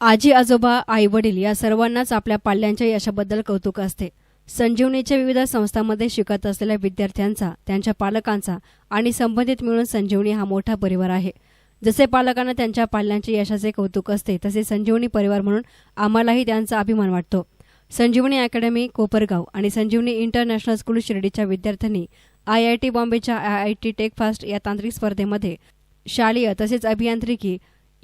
आजी आजोबा आई वडील या सर्वांनाच आपल्या पाल्यांच्या यशाबद्दल कौतुक असते. संजीवनीच्या विविध संस्थांमध्ये शिकत असलेल्या विद्यार्थ्यांचा त्यांच्या पालकांचा आणि संबंधित मिळून संजीवनी हा मोठा परिवार आहे. जसे पालकांना त्यांच्या पाल्यांच्या यशाचे कौतुक असते तसे संजीवनी परिवार म्हणून आम्हालाही त्यांचा अभिमान वाटतो. संजीवनी अकॅडमी कोपरगाव आणि संजीवनी इंटरनॅशनल स्कूल शिर्डीच्या विद्यार्थ्यांनी I I T बॉम्बेच्या I I T tech fest या तांत्रिक स्पर्धेमध्ये शालेय तसेच अभियांत्रिकी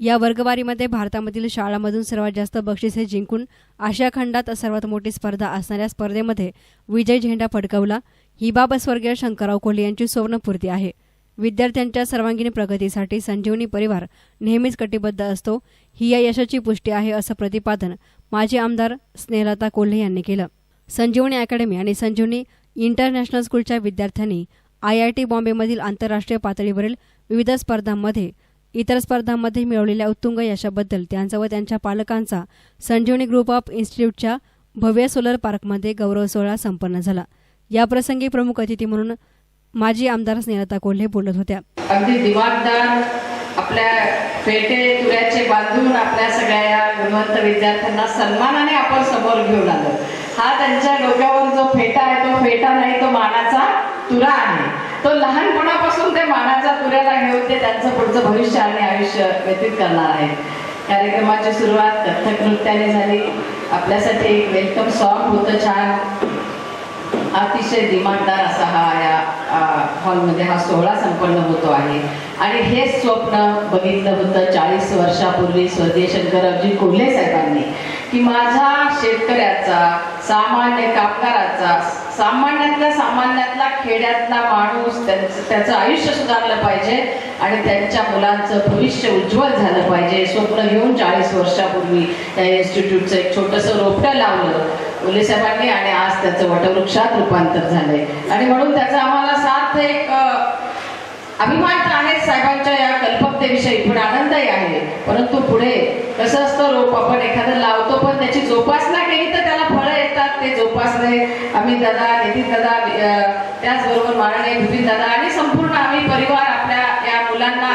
या वर्गवारीमध्ये भारतामधील शाळांमधून सर्वात जास्त बक्षिसे जिंकून आशिया खंडात सर्वात मोठी स्पर्धा असणाऱ्या स्पर्धेमध्ये विजय झेंडा फडकवला. ही बाब स्वर्गीय शंकरराव कोल्हे यांची सुवर्णपूर्ती आहे. विद्यार्थ्यांच्या सर्वांगीण प्रगतीसाठी संजीवनी परिवार नेहमीच कटिबद्ध असतो. ही या यशाची पुष्टी आहे असं प्रतिपादन माजी आमदार स्नेहलता कोल्हे यांनी केलं. संजीवनी अकॅडमी आणि संजीवनी इंटरनॅशनल स्कूलच्या विद्यार्थ्यांनी आय आय टी बॉम्बेमधील आंतरराष्ट्रीय पातळीवरील विविध स्पर्धांमध्ये इतर स्पर्धांमध्ये मिळवलेल्या उत्तुंग यशाबद्दल त्यांचा व त्यांच्या पालकांचा संजीवनी ग्रुप ऑफ इन्स्टिट्यूटच्या भव्य सोलर पार्कमध्ये गौरव सोहळा संपन्न झाला. याप्रसंगी प्रमुख अतिथी म्हणून माजी आमदार स्नेहलता कोल्हे बोलत होत्या. अगदी दिमागदार आपल्या पेटे तुऱ्याचे बांधून आपल्या सगळ्या या गुणवंत विद्यार्थ्यांना सन्मानाने आपण समोर घेऊन आलो. हा त्यांच्या डोक्यावर जो फेटा आहे तो फेटा नाही तो मानाचा तुरा आहे. तो लहानपणापासून ते मानाचा तुऱ्याला घेऊन ते त्यांचं पुढचं भविष्य आणि आयुष्य व्यतीत करणार आहेत कार्यक्रमाची सुरुवात कथ्थक नृत्याने झाली. आपल्यासाठी एक वेलकम सॉन्ग होतं छान. अतिशय दिमागदार असा हा या हॉलमध्ये हा सोहळा संपन्न होतो आहे. आणि हे स्वप्न बघितलं होतं चाळीस वर्षापूर्वी स्वर्गीय शंकररावजी कोल्हे साहेबांनी. की माझा शेतकऱ्याचा सामान्य कामगाराचा सामान्यातल्या सामान्यातला खेड्यातला माणूस त्यांचं त्याचं आयुष्य सुधारलं पाहिजे आणि त्यांच्या मुलांचं भविष्य उज्ज्वल झालं पाहिजे. स्वप्न घेऊन चाळीस वर्षापूर्वी त्या इन्स्टिट्यूटचं एक छोटंसं रोपटं लावलं. मुले साहेबांनी आणि आज त्याचं वटवृक्षात रूपांतर झालंय. आणि म्हणून त्याचा आम्हाला सार्थ एक अभिमान तर आहेच साहेबांच्या या कल्पकतेविषयी. पण आनंदही आहे. परंतु पुढे कसं असतं रोप आपण एखादं लावतो पण त्याची जोपासना केली तर त्याला फळं येतात. ते जोपासले आम्ही दादा नितीन दादा त्याचबरोबर माननीय विपिन दादा आणि संपूर्ण आम्ही परिवार आपल्या या मुलांना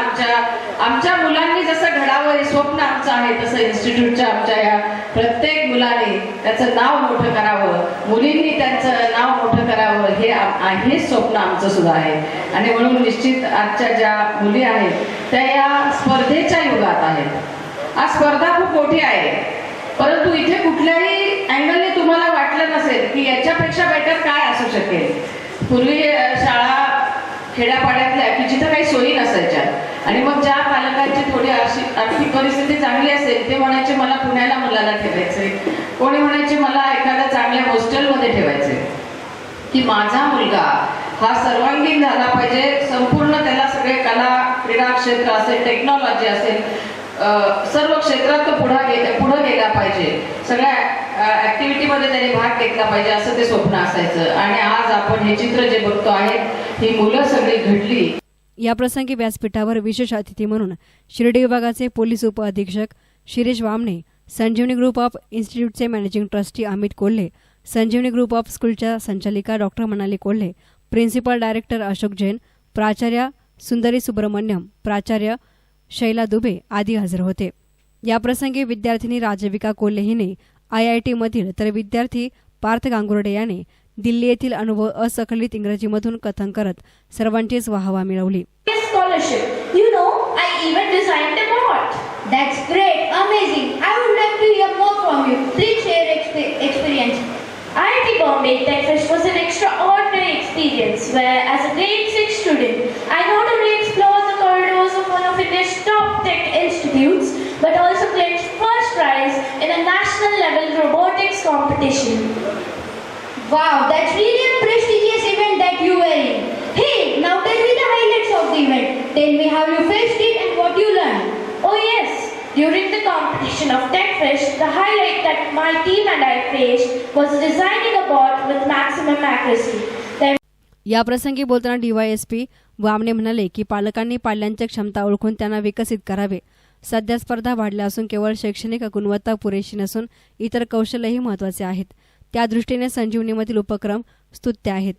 आमच्या मुलांनी जसं घडावं हे स्वप्न आमचं आहे तसं इन्स्टिट्यूटच्या आमच्या या प्रत्येक मुलाने त्याचं नाव मोठं करावं मुलींनी त्यांचं नाव मोठं करावं हे हे हेच स्वप्न आमचं सुद्धा आहे. आणि म्हणून निश्चित आजच्या ज्या मुली आहेत त्या या स्पर्धेच्या युगात आहेत. आज स्पर्धा खूप मोठी आहे. परंतु इथे कुठल्याही अँगलने तुम्हाला वाटलं नसेल की याच्यापेक्षा बेटर काय असू शकेल. पूर्वी शाळा खेड्यापाड्यातल्या की जिथं काही सोयी नसायच्या. आणि मग ज्या पालकांची थोडी अशी आर्थिक परिस्थिती चांगली असेल ते म्हणायचे मला पुण्याला मुलाला ठेवायचे कोणी म्हणायचे मला एखाद्या चांगल्या हॉस्टेलमध्ये ठेवायचे की माझा मुलगा हा सर्वांगीण झाला पाहिजे संपूर्ण त्याला सगळे कला क्रीडा क्षेत्र असेल टेक्नॉलॉजी असेल सर्व क्षेत्रात तो पुढे गे पुढं गेला पाहिजे. सगळ्या ऍक्टिव्हिटीमध्ये त्यांनी भाग घेतला पाहिजे असं ते स्वप्न असायचं. आणि आज आपण हे चित्र जे बघतो आहे ही मुलं सगळी घडली. याप्रसंगी व्यासपीठावर विशेष अतिथी म्हणून शिर्डी विभागाचे पोलीस उपअधीक्षक Shirish Wamane Sanjivani group of इन्स्टिट्यूटचे managing trustee Amit Kolhe Sanjivani group of स्कूलच्या संचालिका doctor Manali Kolhe principal director Ashok Jain प्राचार्य सुंदरी सुब्रमण्यम प्राचार्य शैला दुबे आदी हजर होते. याप्रसंगी विद्यार्थिनी राजविका कोल्हे हिने आयआयटीमधील तर विद्यार्थी पार्थ गांगुर्डे याने दिल्ली येथील अनुभव असखलित इंग्रजीमधून कथन करत सर्वांचीच वाहवा मिळवली scholarship. You know, I even designed. That's great, amazing. I would like to hear more from you. Please share expe- experience. IIT Bombay TechFest was an extraordinary experience where, as a grade 6 student, I not only explored the corridors of one of India's robotics competition. Wow, that's really a prestigious event that you were in. Hey, now tell me the highlights of the event. Tell me how you faced it and what you learned. Oh yes, during the competition of TechFresh, the highlight that my team and I faced was designing a bot with maximum accuracy. याप्रसंगी बोलताना DySP वामणे म्हणाले की पालकांनी पाल्यांच्या क्षमता ओळखून त्यांना विकसित करावे सध्या स्पर्धा वाढल्या असून केवळ शैक्षणिक गुणवत्ता पुरेशी नसून इतर कौशल्यही महत्त्वाचे आहेत. त्या दृष्टीने संजीवनीमधील उपक्रम स्तुत्य आहेत.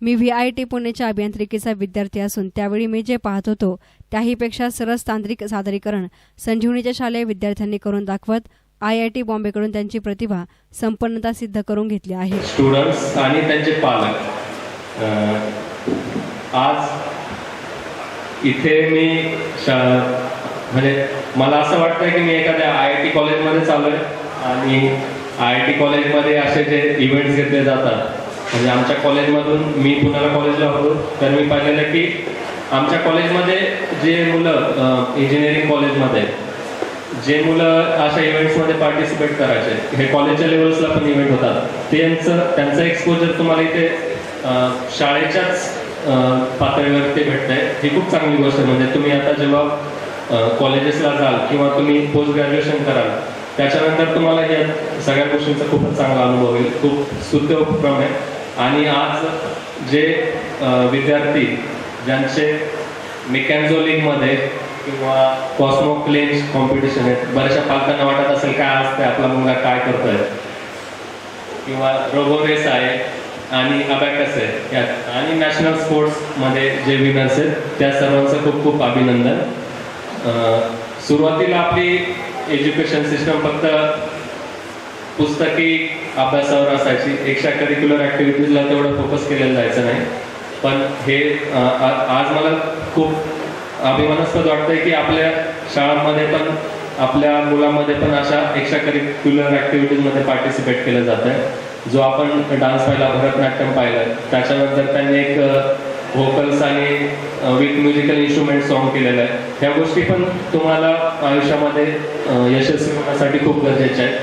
मी व्ही आय टी पुणेच्या अभियांत्रिकीचा विद्यार्थी असून त्यावेळी मी जे पाहत होतो त्याहीपेक्षा सरस तांत्रिक सादरीकरण संजीवनीच्या शालेय विद्यार्थ्यांनी करून दाखवत आय आय टी बॉम्बेकडून त्यांची प्रतिभा संपन्नता सिद्ध करून घेतली आहे. स्टुडंट्स आणि त्यांचे पालक आज इथे मी म्हणजे मला असं वाटतं की मी एखाद्या आय आय टी कॉलेजमध्ये चालू आहे आणि आय आय टी कॉलेजमध्ये असे जे इव्हेंट्स घेतले जातात म्हणजे आमच्या कॉलेजमधून मी पुण्याला कॉलेजला होतो तर मी पाहिलेलं की आमच्या कॉलेजमध्ये जे मुलं इंजिनिअरिंग कॉलेजमध्ये जे मुलं अशा इव्हेंट्समध्ये पार्टिसिपेट करायचे हे कॉलेजच्या लेवल्सला पण इव्हेंट होतात. त्यांचं त्यांचं एक्सपोजर तुम्हाला इथे शाळेच्याच अं, पातळीवरती भेटतंय. ही खूप चांगली गोष्ट आहे. म्हणजे तुम्ही आता जेव्हा कॉलेजेसला जाल किंवा तुम्ही पोस्ट ग्रॅज्युएशन कराल त्याच्यानंतर तुम्हाला या सगळ्या गोष्टींचा खूपच चांगला अनुभव येईल. खूप सुद्ध उपक्रम आहे. आणि आज जे विद्यार्थी ज्यांचे मेकॅन्झो लीगमध्ये किंवा कॉस्मो क्लेन्स कॉम्पिटिशन आहेत बऱ्याचशा पालकांना वाटत असेल काय असते आपला मुलगा काय करतोय? किंवा रोबो रेस आहे आणि अबॅकस आहे. यात आणि नॅशनल स्पोर्ट्समध्ये जे विनर्स आहेत त्या सर्वांचं खूप खूप अभिनंदन. सुरुवातीला आपली एज्युकेशन सिस्टम फक्त पुस्तकी अभ्यासावर असायची. एक्स्ट्रा करिक्युलर ॲक्टिव्हिटीजला तेवढं फोकस केलेलं जायचं नाही. पण हे आज मला खूप अभिमानास्पद वाटतंय की आपल्या शाळांमध्ये पण आपल्या मुलामध्ये पण अशा एक्स्ट्रा करिक्युलर ॲक्टिव्हिटीजमध्ये पार्टिसिपेट केलं जात आहे जो आपण डान्स पाहिला भरतनाट्यम पाहिलं त्याच्यानंतर त्यांनी एक व्होकल्स आणि विथ म्युझिकल इन्स्ट्रुमेंट सॉन्ग केलेलं आहे. ह्या गोष्टी पण तुम्हाला आयुष्यामध्ये यशस्वी होण्यासाठी खूप गरजेच्या आहेत.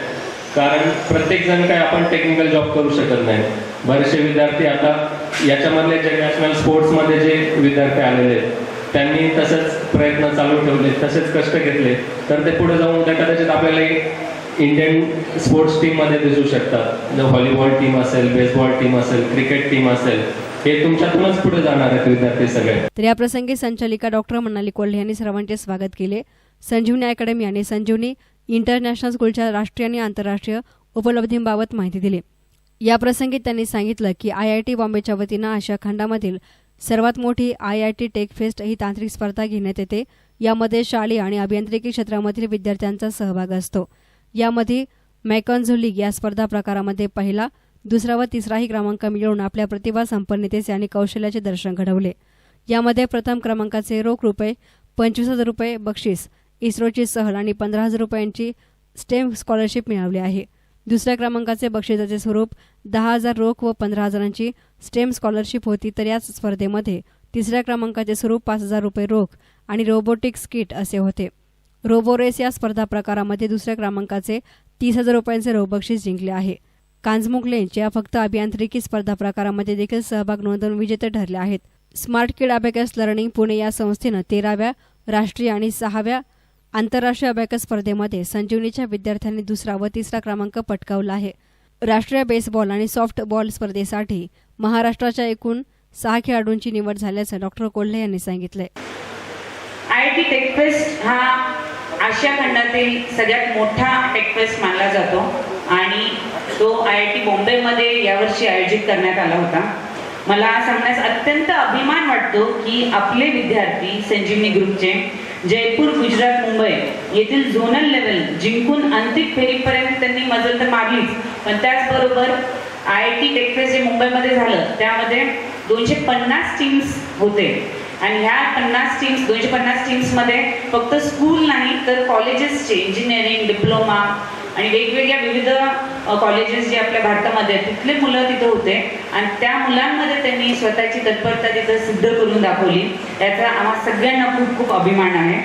कारण प्रत्येकजण काय आपण टेक्निकल जॉब करू शकत नाही. बरेचसे विद्यार्थी आता याच्यामधले जे नॅशनल स्पोर्ट्समध्ये जे विद्यार्थी आलेले आहेत त्यांनी तसंच प्रयत्न चालू ठेवले तसेच कष्ट घेतले तर ते पुढे जाऊन त्या कदाचित आपल्याला इंडियन स्पोर्ट्स टीममध्ये दिसू शकतात. जर व्हॉलीबॉल टीम असेल बेसबॉल टीम असेल क्रिकेट टीम असेल. हे तुमच्यातूनच पुढे जाणार आहेत विद्यार्थी सगळे. तर या प्रसंगी संचालिका डॉक्टर मनाली कोल्हे यांनी सर्वांचे स्वागत केले. संजीवनी अकॅडमी आणि संजीवनी इंटरनॅशनल स्कूलच्या राष्ट्रीय आणि आंतरराष्ट्रीय उपलब्धींबाबत माहिती दिली. या प्रसंगी त्यांनी सांगितलं की आय आय टी बॉम्बेच्या वतीनं आशिया खंडामधील सर्वात मोठी I I T tech fest ही तांत्रिक स्पर्धा घेण्यात येते. यामध्ये शालेय आणि अभियांत्रिकी क्षेत्रामधील विद्यार्थ्यांचा सहभाग असतो. यामध्ये मॅकॉन्झो लीग या स्पर्धा प्रकारामध्ये पहिला दुसरा व तिसराही क्रमांक मिळवून आपल्या प्रतिभा संपन्नतेचे आणि कौशल्याचे दर्शन घडवले. यामध्ये प्रथम क्रमांकाचे रोख रुपये पंचवीस हजार रुपये बक्षीस इस्रोची सहल आणि पंधरा हजार रुपयांची स्टेम स्कॉलरशिप मिळवली आहे. दुसऱ्या क्रमांकाचे बक्षिसाचे स्वरूप दहा हजार रोख व पंधरा हजारांची स्टेम स्कॉलरशिप होती तर याच स्पर्धेमध्ये तिसऱ्या क्रमांकाचे स्वरूप पाच हजार रुपये रोख आणि रोबोटिक्स किट असे होते. रोबोरेस या स्पर्धा प्रकारामध्ये दुसऱ्या क्रमांकाचे तीस हजार रुपयांचे रोख बक्षीस जिंकले आहे. कांजमुगले ज्या या फक्त अभियांत्रिकी स्पर्धा प्रकारामध्ये देखील सहभाग नोंदवून विजेते ठरले आहेत. Smart kid abacus learning Pune या संस्थेनं तेराव्या राष्ट्रीय आणि सहाव्या आंतरराष्ट्रीय अबॅकस स्पर्धेमध्ये संजीवनीच्या विद्यार्थ्यांनी दुसरा व तिसरा क्रमांक पटकावला आहे. राष्ट्रीय बेसबॉल आणि सॉफ्टबॉल स्पर्धेसाठी महाराष्ट्राच्या एकूण सहा खेळाडूंची निवड झाल्याचं डॉक्टर कोल्हे यांनी सांगितलं आय टी टेकफेस्ट हा आशिया खंडातील सगळ्यात मोठा टेकफेस्ट मानला जातो आणि तो आय आय टी बॉम्बेमध्ये यावर्षी आयोजित करण्यात आला होता. मला सांगण्यास अत्यंत अभिमान वाटतो की आपले विद्यार्थी संजीवनी ग्रुपचे जयपूर गुजरात मुंबई येथील झोनल लेवल जिंकून अंतिम फेरीपर्यंत त्यांनी मजल तर मारलीच. पण त्याचबरोबर आय आय टी टेकफेस्ट जे मुंबईमध्ये झालं त्यामध्ये दोनशे पन्नास टीम्स होते. आणि ह्या पन्नास टीम्स दोनशे पन्नास टीम्समध्ये फक्त स्कूल नाही तर कॉलेजेसचे इंजिनिअरिंग डिप्लोमा आणि वेगवेगळ्या विविध कॉलेजेस जे आपल्या भारतामध्ये आहेत तिथले मुलं तिथं होते. आणि त्या मुलांमध्ये त्यांनी स्वतःची तत्परता तिथं सिद्ध करून दाखवली. याचा आम्हा सगळ्यांना खूप खूप अभिमान आहे.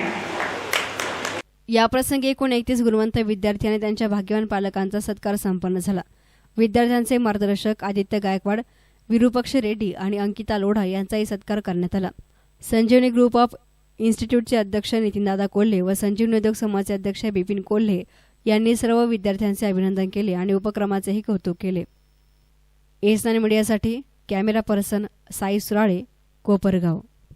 याप्रसंगी एकूण एकतीस गुणवंत विद्यार्थी आणि त्यांच्या भाग्यवान पालकांचा सत्कार संपन्न झाला. विद्यार्थ्यांचे मार्गदर्शक आदित्य गायकवाड विरूपक्ष रेड्डी आणि अंकिता लोढा यांचाही सत्कार करण्यात आला. संजीवनी ग्रुप ऑफ इन्स्टिट्यूटचे अध्यक्ष नितीनदादा कोल्हे व संजीवनी उद्योग समाजचे अध्यक्ष बिपिन कोल्हे यांनी सर्व विद्यार्थ्यांचे अभिनंदन केले आणि उपक्रमाचेही कौतुक केले. एस मीडियासाठी कॅमेरा पर्सन साई सुराळे कोपरगाव.